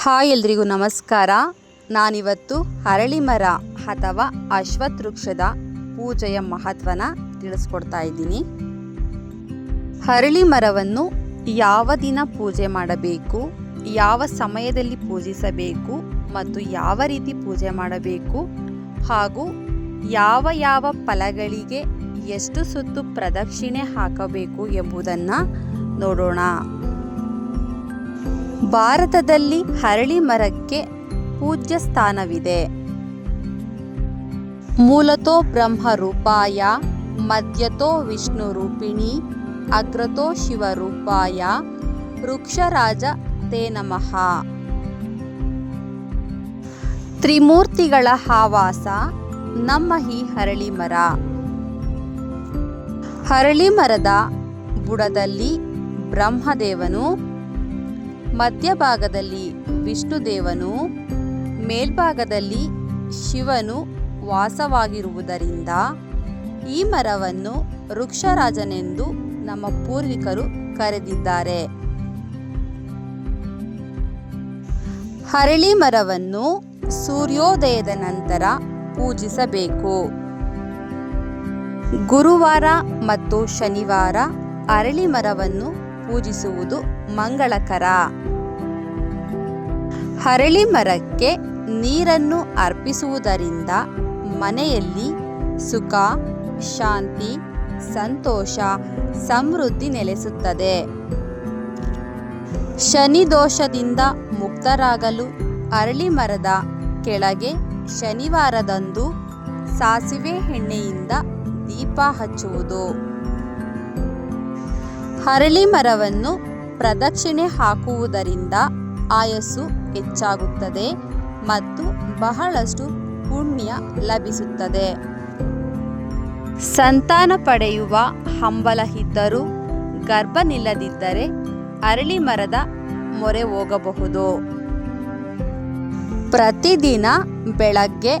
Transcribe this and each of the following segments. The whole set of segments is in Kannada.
ಹಾಯ್ ಎಲ್ರಿಗೂ ನಮಸ್ಕಾರ. ನಾನಿವತ್ತು ಹರಳಿ ಮರ ಅಥವಾ ಅಶ್ವತ್ ವೃಕ್ಷದ ಪೂಜೆಯ ಮಹತ್ವನ ತಿಳಿಸ್ಕೊಡ್ತಾ ಇದ್ದೀನಿ. ಹರಳಿ ಮರವನ್ನು ಯಾವ ದಿನ ಪೂಜೆ ಮಾಡಬೇಕು, ಯಾವ ಸಮಯದಲ್ಲಿ ಪೂಜಿಸಬೇಕು ಮತ್ತು ಯಾವ ರೀತಿ ಪೂಜೆ ಮಾಡಬೇಕು ಹಾಗೂ ಯಾವ ಯಾವ ಫಲಗಳಿಗೆ ಎಷ್ಟು ಸುತ್ತು ಪ್ರದಕ್ಷಿಣೆ ಹಾಕಬೇಕು ಎಂಬುದನ್ನು ನೋಡೋಣ. ಭಾರತದಲ್ಲಿ ಹರಳಿ ಮರಕ್ಕೆ ಪೂಜ್ಯ ಸ್ಥಾನವಿದೆ. ಮೂಲತೋ ಬ್ರಹ್ಮ ರೂಪಾಯ ಮಧ್ಯತೋ ವಿಷ್ಣು ರೂಪಿಣಿ, ಅಗ್ರತೋ ಶಿವ ರೂಪಾಯ ವೃಕ್ಷರಾಜ ತೇ ನಮಃ. ತ್ರಿಮೂರ್ತಿಗಳ ಆವಾಸ ನಮ್ಮ ಈ ಹರಳಿ ಮರ. ಹರಳಿ ಮರದ ಬುಡದಲ್ಲಿ ಬ್ರಹ್ಮದೇವನು ಮಧ್ಯಭಾಗದಲ್ಲಿ ವಿಷ್ಣುದೇವನು, ಮೇಲ್ಭಾಗದಲ್ಲಿ ಶಿವನು ವಾಸವಾಗಿರುವುದರಿಂದ ಈ ಮರವನ್ನು ವೃಕ್ಷರಾಜನೆಂದು ನಮ್ಮ ಪೂರ್ವಿಕರು ಕರೆದಿದ್ದಾರೆ. ಹರಳಿ ಮರವನ್ನು ಸೂರ್ಯೋದಯದ ನಂತರ ಪೂಜಿಸಬೇಕು. ಗುರುವಾರ ಮತ್ತು ಶನಿವಾರ ಅರಳಿ ಮರವನ್ನು ಪೂಜಿಸುವುದು ಮಂಗಳಕರ. ಹರಳಿ ಮರಕ್ಕೆ ನೀರನ್ನು ಅರ್ಪಿಸುವುದರಿಂದ ಮನೆಯಲ್ಲಿ ಸುಖ, ಶಾಂತಿ, ಸಂತೋಷ, ಸಮೃದ್ಧಿ ನೆಲೆಸುತ್ತದೆ. ಶನಿ ದೋಷದಿಂದ ಮುಕ್ತರಾಗಲು ಅರಳಿ ಮರದ ಕೆಳಗೆ ಶನಿವಾರದಂದು ಸಾಸಿವೆ ಎಣ್ಣೆಯಿಂದ ದೀಪ ಹಚ್ಚುವುದು. ಹರಳಿ ಮರವನ್ನು ಪ್ರದಕ್ಷಿಣೆ ಹಾಕುವುದರಿಂದ ಆಯಸ್ಸು ಹೆಚ್ಚಾಗುತ್ತದೆ ಮತ್ತು ಬಹಳಷ್ಟು ಪುಣ್ಯ ಲಭಿಸುತ್ತದೆ. ಸಂತಾನ ಪಡೆಯುವ ಹಂಬಲ ಇದ್ದರೂ ಗರ್ಭನಿಲ್ಲದಿದ್ದರೆ ಅರಳಿ ಮರದ ಮೊರೆ ಹೋಗಬಹುದು. ಪ್ರತಿದಿನ ಬೆಳಗ್ಗೆ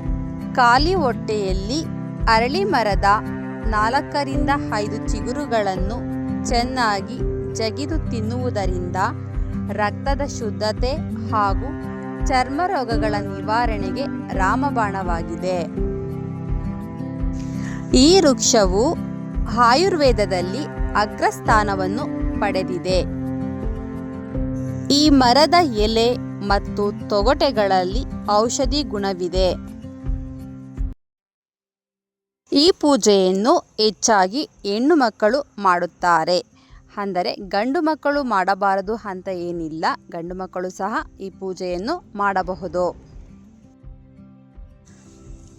ಖಾಲಿ ಹೊಟ್ಟೆಯಲ್ಲಿ ಅರಳಿ ಮರದ ನಾಲ್ಕರಿಂದ ಐದು ಚಿಗುರುಗಳನ್ನು ಚೆನ್ನಾಗಿ ಜಗಿದು ತಿನ್ನುವುದರಿಂದ ರಕ್ತದ ಶುದ್ಧತೆ ಹಾಗೂ ಚರ್ಮ ರೋಗಗಳ ನಿವಾರಣೆಗೆ ರಾಮಬಾಣವಾಗಿದೆ. ಈ ವೃಕ್ಷವು ಆಯುರ್ವೇದದಲ್ಲಿ ಅಗ್ರಸ್ಥಾನವನ್ನು ಪಡೆದಿದೆ. ಈ ಮರದ ಎಲೆ ಮತ್ತು ತೊಗಟೆಗಳಲ್ಲಿ ಔಷಧಿ ಗುಣವಿದೆ. ಈ ಪೂಜೆಯನ್ನು ಹೆಚ್ಚಾಗಿ ಹೆಣ್ಣು ಮಕ್ಕಳು ಮಾಡುತ್ತಾರೆ. ಅಂದರೆ ಗಂಡು ಮಕ್ಕಳು ಮಾಡಬಾರದು ಅಂತ ಏನಿಲ್ಲ, ಗಂಡು ಮಕ್ಕಳು ಸಹ ಈ ಪೂಜೆಯನ್ನು ಮಾಡಬಹುದು.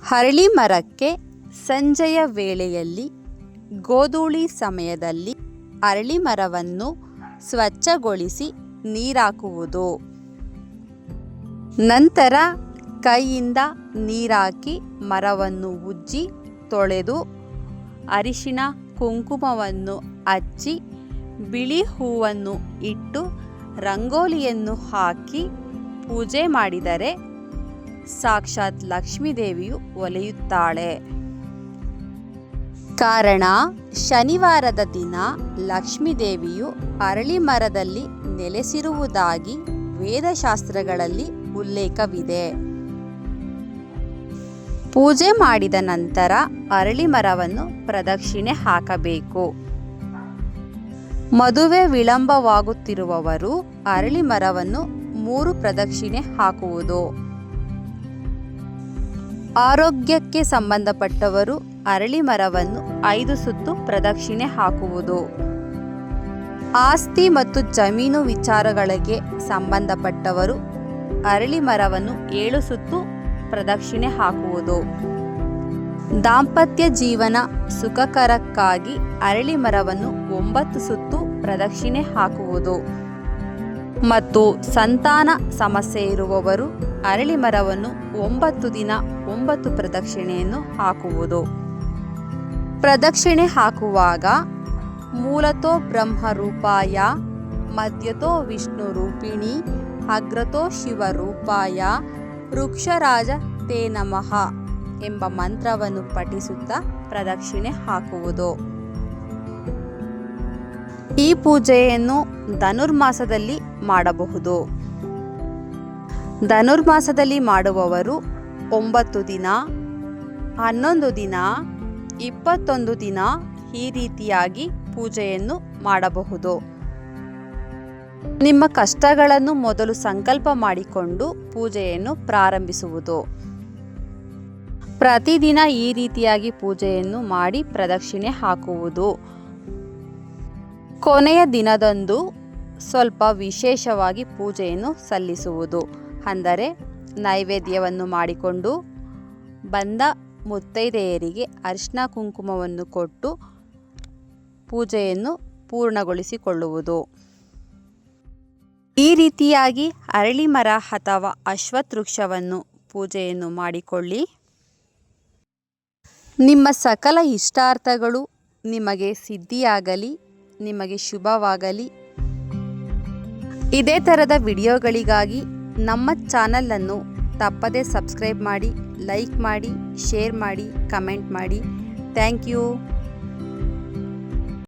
ಹರಳಿ ಮರಕ್ಕೆ ಸಂಜೆಯ ವೇಳೆಯಲ್ಲಿ ಗೋಧೂಳಿ ಸಮಯದಲ್ಲಿ ಅರಳಿ ಮರವನ್ನು ಸ್ವಚ್ಛಗೊಳಿಸಿ ನೀರಾಕುವುದು. ನಂತರ ಕೈಯಿಂದ ನೀರಾಕಿ ಮರವನ್ನು ಉಜ್ಜಿ ತೊಳೆದು ಅರಿಶಿನ ಕುಂಕುಮವನ್ನು ಹಚ್ಚಿ ಬಿಳಿ ಹೂವನ್ನು ಇಟ್ಟು ರಂಗೋಲಿಯನ್ನು ಹಾಕಿ ಪೂಜೆ ಮಾಡಿದರೆ ಸಾಕ್ಷಾತ್ ಲಕ್ಷ್ಮೀದೇವಿಯು ಒಲೆಯುತ್ತಾಳೆ. ಕಾರಣ, ಶನಿವಾರದ ದಿನ ಲಕ್ಷ್ಮೀದೇವಿಯು ಅರಳಿ ಮರದಲ್ಲಿ ನೆಲೆಸಿರುವುದಾಗಿ ವೇದಶಾಸ್ತ್ರಗಳಲ್ಲಿ ಉಲ್ಲೇಖವಿದೆ. ಪೂಜೆ ಮಾಡಿದ ನಂತರ ಅರಳಿ ಮರವನ್ನು ಪ್ರದಕ್ಷಿಣೆ ಹಾಕಬೇಕು. ಮದುವೆ ವಿಳಂಬವಾಗುತ್ತಿರುವವರು ಅರಳಿ ಮರವನ್ನು ಮೂರು ಪ್ರದಕ್ಷಿಣೆ ಹಾಕುವುದು. ಆರೋಗ್ಯಕ್ಕೆ ಸಂಬಂಧಪಟ್ಟವರು ಅರಳಿ ಮರವನ್ನು ಐದು ಸುತ್ತು ಪ್ರದಕ್ಷಿಣೆ ಹಾಕುವುದು. ಆಸ್ತಿ ಮತ್ತು ಜಮೀನು ವಿಚಾರಗಳಿಗೆ ಸಂಬಂಧಪಟ್ಟವರು ಅರಳಿ ಮರವನ್ನು ಏಳು ಸುತ್ತು ಪ್ರದಕ್ಷಿಣೆ ಹಾಕುವುದು. ದಾಂಪತ್ಯ ಜೀವನ ಸುಖಕರಕ್ಕಾಗಿ ಅರಳಿ ಮರವನ್ನು ಒಂಬತ್ತು ಸುತ್ತು ಪ್ರದಕ್ಷಿಣೆ ಹಾಕುವುದು. ಮತ್ತು ಸಂತಾನ ಸಮಸ್ಯೆ ಇರುವವರು ಅರಳಿ ಮರವನ್ನು ಒಂಬತ್ತು ದಿನ ಒಂಬತ್ತು ಪ್ರದಕ್ಷಿಣೆಯನ್ನು ಹಾಕುವುದು. ಪ್ರದಕ್ಷಿಣೆ ಹಾಕುವಾಗ ಮೂಲತೋ ಬ್ರಹ್ಮ ರೂಪಾಯ ಮಧ್ಯತೋ ವಿಷ್ಣು ರೂಪಿಣಿ ಅಗ್ರತೋ ಶಿವ ರೂಪಾಯ ವೃಕ್ಷರಾಜ ತೇ ನಮಃ ಎಂಬ ಮಂತ್ರವನ್ನು ಪಠಿಸುತ್ತಾ ಪ್ರದಕ್ಷಿಣೆ ಹಾಕುವುದು. ಈ ಪೂಜೆಯನ್ನು ಧನುರ್ಮಾಸದಲ್ಲಿ ಮಾಡಬಹುದು. ಧನುರ್ಮಾಸದಲ್ಲಿ ಮಾಡುವವರು ಒಂಬತ್ತು ದಿನ, ಹನ್ನೊಂದು ದಿನ, ಇಪ್ಪತ್ತೊಂದು ದಿನ ಈ ರೀತಿಯಾಗಿ ಪೂಜೆಯನ್ನು ಮಾಡಬಹುದು. ನಿಮ್ಮ ಕಷ್ಟಗಳನ್ನು ಮೊದಲು ಸಂಕಲ್ಪ ಮಾಡಿಕೊಂಡು ಪೂಜೆಯನ್ನು ಪ್ರಾರಂಭಿಸುವುದು. ಪ್ರತಿದಿನ ಈ ರೀತಿಯಾಗಿ ಪೂಜೆಯನ್ನು ಮಾಡಿ ಪ್ರದಕ್ಷಿಣೆ ಹಾಕುವುದು. ಕೊನೆಯ ದಿನದಂದು ಸ್ವಲ್ಪ ವಿಶೇಷವಾಗಿ ಪೂಜೆಯನ್ನು ಸಲ್ಲಿಸುವುದು. ಅಂದರೆ ನೈವೇದ್ಯವನ್ನು ಮಾಡಿಕೊಂಡು ಬಂದ ಮುತ್ತೈದೆಯರಿಗೆ ಅರಿಶಿನ ಕುಂಕುಮವನ್ನು ಕೊಟ್ಟು ಪೂಜೆಯನ್ನು ಪೂರ್ಣಗೊಳಿಸಿಕೊಳ್ಳುವುದು. ಈ ರೀತಿಯಾಗಿ ಅರಳಿ ಮರ ಅಥವಾ ಅಶ್ವಥ್ ವೃಕ್ಷವನ್ನು ಪೂಜೆಯನ್ನು ಮಾಡಿಕೊಳ್ಳಿ. ನಿಮ್ಮ ಸಕಲ ಇಷ್ಟಾರ್ಥಗಳು ನಿಮಗೆ ಸಿದ್ಧಿಯಾಗಲಿ, ನಿಮಗೆ ಶುಭವಾಗಲಿ. ಇದೇ ಥರದ ವಿಡಿಯೋಗಳಿಗಾಗಿ ನಮ್ಮ ಚಾನಲನ್ನು ತಪ್ಪದೇ ಸಬ್ಸ್ಕ್ರೈಬ್ ಮಾಡಿ, ಲೈಕ್ ಮಾಡಿ, ಶೇರ್ ಮಾಡಿ, ಕಮೆಂಟ್ ಮಾಡಿ. Thank you.